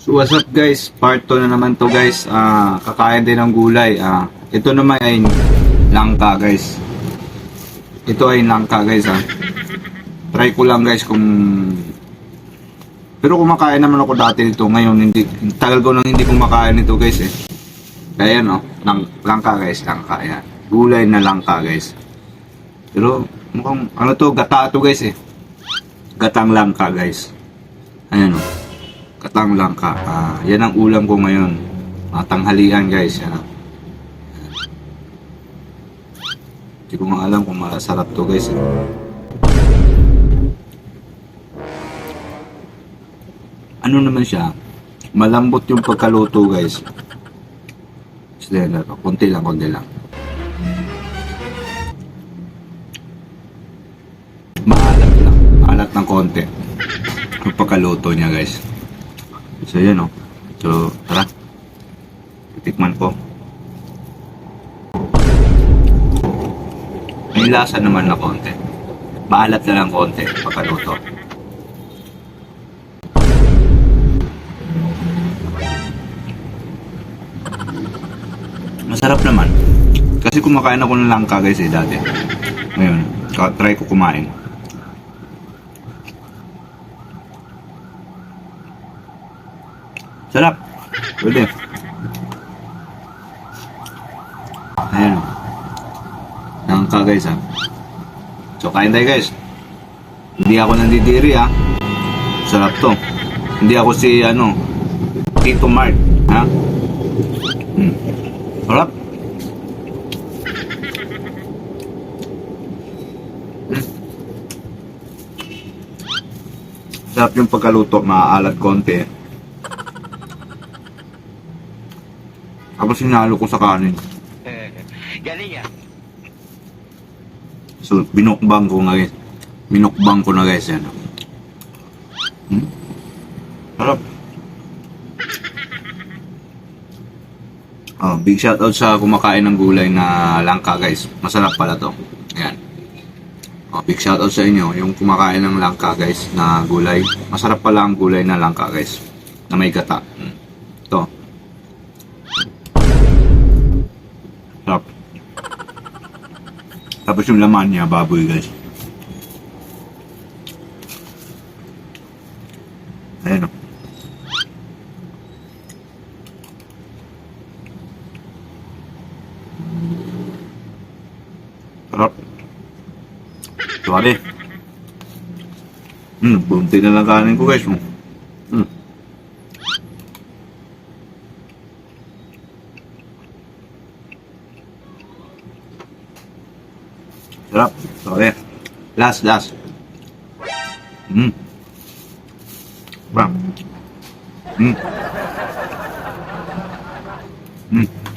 So what's up guys? Part 2 na naman to guys. Ah, kakain din ng gulay. Ah, ito naman ay langka guys. Ito ay langka guys ah. Try ko lang guys kung pero kumakain naman ako dati nito. Ngayon hindi tagal ko nang hindi kumakain nito guys eh. Kaya no, lang, langka guys, langka yan. Gulay na langka guys. Pero mukhang ano to, gata to guys eh. Gatang langka guys. Ayan o. Katang langka. Ah, yan ang ulam ko ngayon. Mga tanghalian guys. Yan. ah. Hindi ko alam kung masarap to guys. Eh. Ano naman siya? Malambot yung pagkaluto guys. Na to. Kunti lang, kunti lang. Maalat lang. Maalat ng konti. Yung pagkaluto niya guys. So yan o. So tara. Titikman ko. May lasa naman na konti. Maalat na lang konti pagkaluto. Masarap naman. Kasi kumakain ako ng langka guys eh dati. Ngayon, try ko kumain. Sarap. Pwede. Ayan. Langka guys ha. So kain tayo guys. Hindi ako nandidiri ha. Sarap to. Hindi ako si ano, Tito Mart. Ha? Hmm. Sarap. Sarap yung pagkaluto, maaalat konti. Tapos sinalo ko sa kanin. Galing ah. So, binukbang ko nga guys. Binukbang ko na guys yan. Hmm? Sarap. Oh, big shoutout sa kumakain ng gulay na langka guys. Masarap pala to. Ayan. Oh, big shoutout sa inyo yung kumakain ng langka guys na gulay. Masarap pala ang gulay na langka guys. Na may gata. Hmm. Ito. Sarap. Tapos yung laman niya, baboy guys. Ayan o. Sarap. Sorry. Hmm, bunti na lang kanin ko guys. Hmm. Sarap. Sorry. Last, last. Hmm. Bang. Hmm. Hmm.